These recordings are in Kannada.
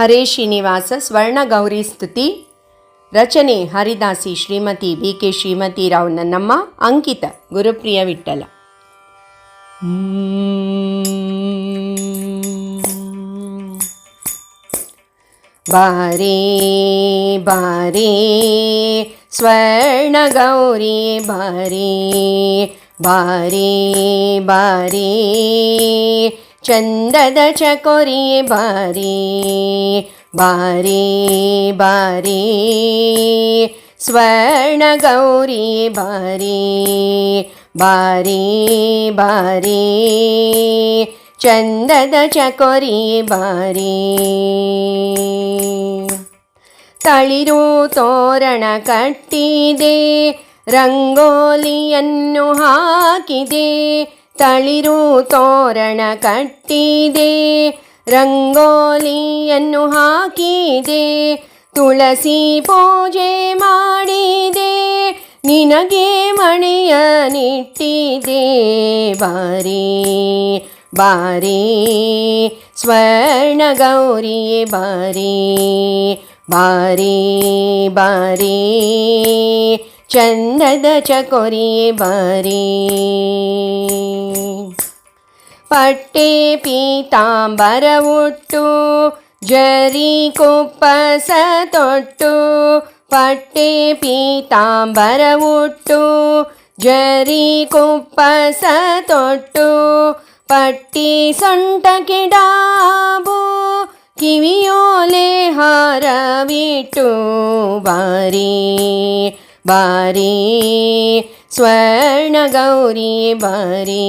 ಹರೇ ಶ್ರೀನಿವಾಸ ಸ್ವರ್ಣಗೌರಿ ಸ್ತುತಿ. ರಚನೆ ಹರಿದಾಸಿ ಶ್ರೀಮತಿ ಬಿ ಕೆ ಶ್ರೀಮತಿ ರಾವ್ ನನ್ನಮ್ಮ, ಅಂಕಿತ ಗುರುಪ್ರಿಯ ವಿಠಲ ಬಾರೇ ಬಾರೇ ಸ್ವರ್ಣಗೌರಿ ಬಾರೇ ಬಾರೇ ಬಾರೇ. ಚಂದದ ಚಕೋರಿ ಬಾರಿ ಬಾರಿ ಸ್ವರ್ಣ ಗೌರಿ ಬಾರಿ ಬಾರಿ ಬಾರಿ. ಚಂದದ ಚಕೋರಿ ಬಾರಿ. ತಳಿರು ತೋರಣ ಕಟ್ಟಿದೆ, ರಂಗೋಲಿಯನ್ನು ಹಾಕಿದೆ. ತಳಿರು ತೋರಣ ಕಟ್ಟಿದೆ, ರಂಗೋಲಿಯನ್ನು ಹಾಕಿದೆ, ತುಳಸಿ ಪೂಜೆ ಮಾಡಿದೆ, ನಿನಗೆ ಮಣಿಯ ನಿಟ್ಟಿದೆ, ಬಾರಿ ಬಾರಿ ಸ್ವರ್ಣ ಗೌರಿ ಬಾರಿ ಬಾರಿ ಬಾರಿ. ಚಂದದ ಚಕೋರಿ ಬಾರಿ ಪಟ್ಟೆ ಪೀತಾಂಬರ ಉಟ್ಟು ಜರಿ ಕುಪ್ಪಸ ತೊಟ್ಟು ಪಟ್ಟೆ ಪೀತಾಂಬರ ಉಟ್ಟು ಜರಿ ಕುಪ್ಪಸ ತೊಟ್ಟು ಪಟ್ಟಿ ಸೊಂಟ ಕಿಡಾಬು ಕಿವಿಯೋಲೆ ಹಾರವಿಟ್ಟು ಬಾರಿ ಬಾರಿ ಸ್ವರ್ಣ ಗೌರಿ ಬಾರಿ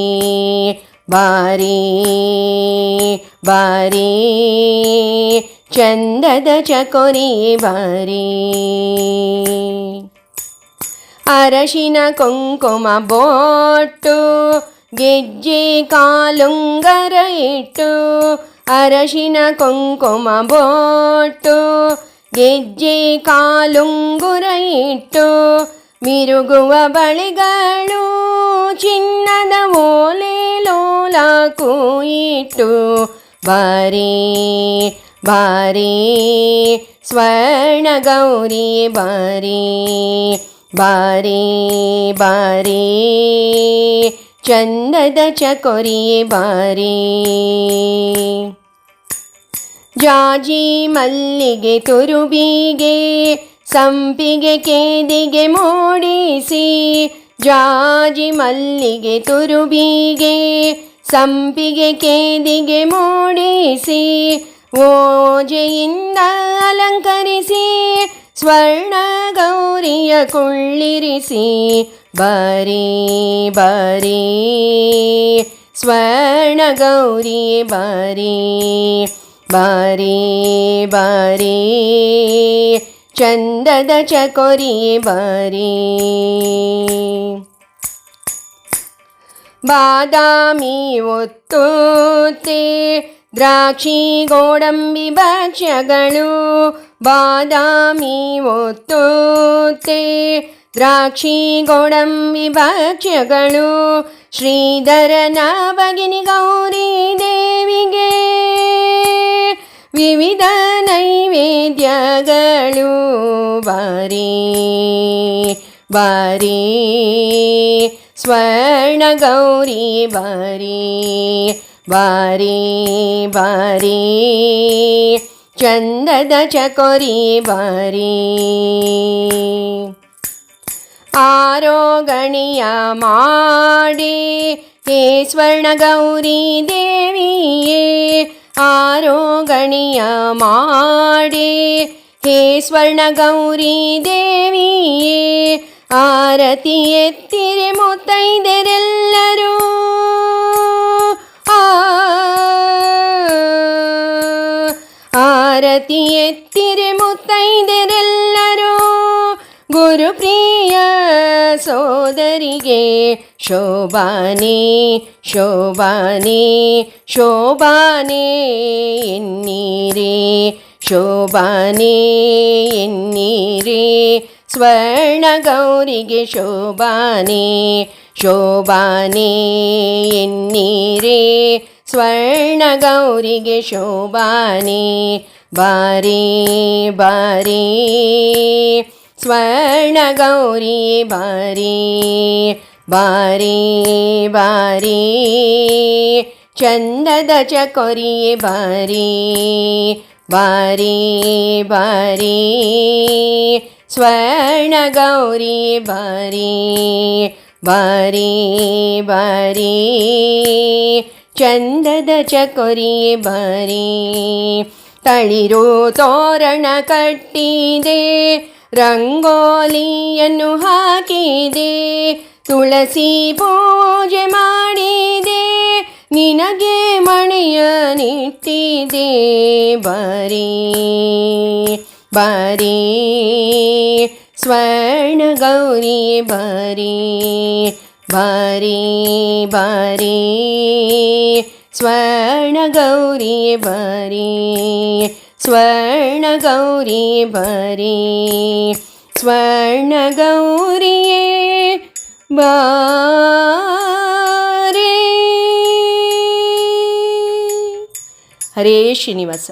ಬಾರಿ ಬಾರಿ ಚಂದದ ಚಕೋರಿ ಬಾರಿ ಅರಶಿನ ಕುಂಕುಮ ಬೋಟ್ಟು ಗೆಜ್ಜೆ ಕಾಲುಂಗರ ಇಟ್ಟು ಅರಶಿನ ಕುಂಕುಮ ಬೋಟ್ಟು ಗೆಜ್ಜೆ ಕಾಲುಂಗುರ ಇಟ್ಟು ಮಿರುಗುವ ಬಳೆಗಳು ಚಿನ್ನದ ಓಲೆ ಲೋಲಾಕು ಇಟ್ಟು ಬಾರಿ ಬಾರಿ ಸ್ವರ್ಣ ಗೌರಿ ಬಾರಿ ಬಾರಿ ಬಾರಿ ಚಂದದ ಚಕೋರಿ ಬಾರಿ ಜಾಜಿ ಮಲ್ಲಿಗೆ ತುರುಬಿಗೆ, ಸಂಪಿಗೆ ಕೇದಿಗೆ ಮೂಡಿಸಿ. ಜಾಜಿ ಮಲ್ಲಿಗೆ ತುರುಬಿಗೆ, ಸಂಪಿಗೆ ಕೇದಿಗೆ ಮೂಡಿಸಿ. ಓಜೆಯಿಂದ ಅಲಂಕರಿಸಿ ಸ್ವರ್ಣ ಗೌರಿಯ ಕುಳ್ಳಿರಿಸಿ. ಬರೀ ಬರೀ ಸ್ವರ್ಣ ಗೌರಿ ಬಾರಿ. ಬಾರಿ ಬಾರಿ ಚಂದದ ಚಕೋರಿ ಬಾರಿ. ಬಾದಾಮಿ ಒತ್ತೋತೆ ದ್ರಾಕ್ಷಿ ಗೋಡಂಬಿ ಭಕ್ಷ್ಯಗಳು. ಬಾದಾಮಿ ಒತ್ತೋತೆ ದ್ರಾಕ್ಷಿ ಗೋಡಂಬಿ ಭಕ್ಷ್ಯಗಳು. ಶ್ರೀಧರನ ಭಗಿನಿ ಗೌರಿ ದೇವಿಗೆ ವಿವಿಧ ನೈವೇದ್ಯಗಳು ಬಾರಿ ಬಾರಿ ಸ್ವರ್ಣ ಗೌರಿ ಬಾರಿ ಬಾರಿ ಬಾರಿ ಚಂದದ ಚಕೋರಿ ಬಾರಿ ಆರೋಗಣಿಯ ಮಾಡಿ ಹೇ ಸ್ವರ್ಣ ಗೌರಿ ದೇವಿಯೇ ಆರೋಗಣಿಯ ಮಾಡಿ ಹೇ ಸ್ವರ್ಣ ಗೌರಿ ದೇವಿಯೇ ಆರತಿ ಎತ್ತಿರೆ ಮುತ್ತೈದೆರೆಲ್ಲರೂ ಆ ಆರತಿ ಎತ್ತಿರೆ ಮುತ್ತೈದೆರೆಲ್ಲರೂ ಗುರುಪ್ರಿಯ ಸೋದರಿಗೆ ಶೋಭಾನೆ ಶೋಭಾನೆ ಶೋಭಾನೆ ಎನ್ನೀರಿ ಶೋಭಾನೆ ಎನ್ನೀರಿ. ಸ್ವರ್ಣ ಗೌರಿಗೆ ಶೋಭಾನೆ ಶೋಭಾನೆ ಎನ್ನೀರಿ. ಸ್ವರ್ಣ ಗೌರಿಗೆ ಶೋಭಾನೆ, ಬಾರಿ ಬಾರಿ. ಸ್ವರ್ಣಗೌರಿ ಬಾರಿ ಬಾರಿ ಬಾರಿ ಚಂದದ ಚಕೋರಿ ಬಾರಿ ಬಾರಿ ಬಾರಿ ಸ್ವರ್ಣಗೌರಿ ಬಾರಿ ಬಾರಿ ಬಾರಿ ಚಂದದ ಚಕೋರಿ ಬಾರಿ ತಳಿರು ತೋರಣ ಕಟ್ಟಿದೆ ರಂಗೋಲಿಯನ್ನು ಹಾಕಿದೆ, ತುಳಸಿ ಪೂಜೆ ಮಾಡಿದೆ, ನಿನಗೆ ಮಣೆಯ ನಿಟ್ಟಿದೆ, ಬಾರಿ ಬಾರಿ, ಸ್ವರ್ಣ ಗೌರಿ, ಬಾರಿ ಬಾರಿ ಬಾರಿ, ಸ್ವರ್ಣ ಗೌರಿ, ಬಾರಿ. स्वर्णगौरी भरे स्वर्णगौरिये बारे हरे श्रीनिवास